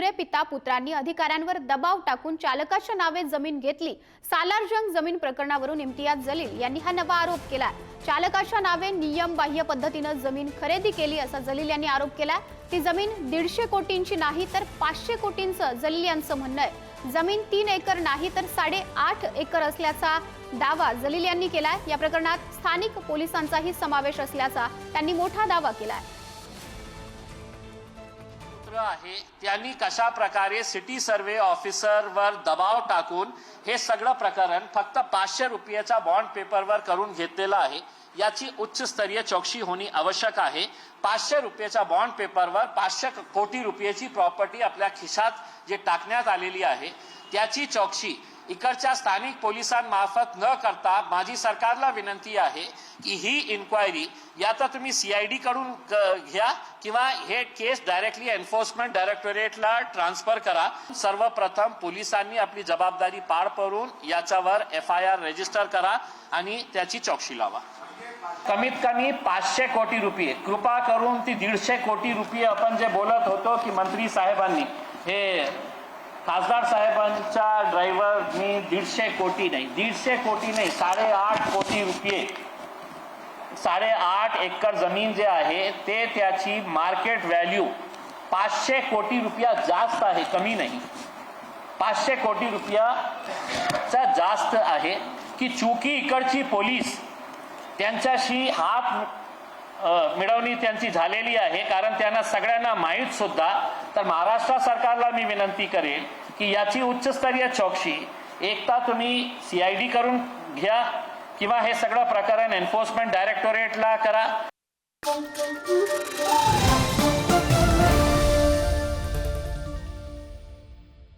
बुमरे पिता पुत्रांनी अधिकाऱ्यांवर दबाव टाकून चालकाच्या नावे जमीन घेतली. सालारजंग जमीन प्रकरणावरून इम्तियाज जलील यांनी हा नवा आरोप केला चालकाच्या नावे नियम बाह्य पद्धतीनं जमीन खरेदी केली असा जलील यांनी आरोप केला ती जमीन दीडशे कोटींची नाही तर पाचशे कोटींचं जलील यांचं म्हणणं आहे. जमीन तीन एकर नाही तर साडे आठ एकर असल्याचा दावा जलील यांनी केलाय. या प्रकरणात स्थानिक पोलिसांचाही समावेश असल्याचा त्यांनी मोठा दावा केलाय. सूत्र आहे. त्यांनी कशा प्रकारे सिटी सर्वे ऑफिसरवर दबाव टाकून हे सगळं प्रकरण फक्त पाचशे रुपयाच्या बॉन्ड पेपरवर करून घेतलेलं आहे याची उच्चस्तरीय चौकशी होणे आवश्यक आहे. पाचशे रुपयाच्या बॉन्ड पेपरवर पाचशे कोटी रुपयाची प्रॉपर्टी आपल्या खिशात जे टाकण्यात आलेली आहे त्याची चौकशी इकडच्या स्थानिक पोलिसांमार्फत न करता माझी सरकारला विनंती आहे की ही इन्क्वायरी या तर तुम्ही सीआयडी कडून क- घ्या किंवा हे केस डायरेक्टली एन्फोर्समेंट डायरेक्टोरेटला ट्रान्सफर करा. सर्वप्रथम पोलिसांनी आपली जबाबदारी पार पडून याच्यावर एफ आय आर रजिस्टर करा आणि त्याची चौकशी लावा. कमीत कमी पाचशे कोटी रुपये. कृपा करून ती दीडशे कोटी रुपये आपण जे बोलत होतो की मंत्री साहेबांनी हे खासदार साहेबांच्या ड्रायव्हरनी दीडशे कोटी नाही दीडशे कोटी नाही साडेआठ कोटी रुपये. साडेआठ एकर जमीन जे आहे ते त्याची मार्केट व्हॅल्यू पाचशे कोटी रुपया जास्त आहे कमी नाही. पाचशे कोटी रुपयाचा जास्त आहे की चुकी इकडची पोलीस त्यांच्याशी हात मिळवणी त्यांची झालेली आहे कारण त्यांना सगळ्यांना माहीत सुद्धा तर महाराष्ट्र सरकारला मी विनंती करेन की याची उच्चस्तरीय चौकशी एकता तुम्ही सी आय डी करून घ्या किंवा हे सगळं प्रकरण एन्फोर्समेंट डायरेक्टोरेटला करा.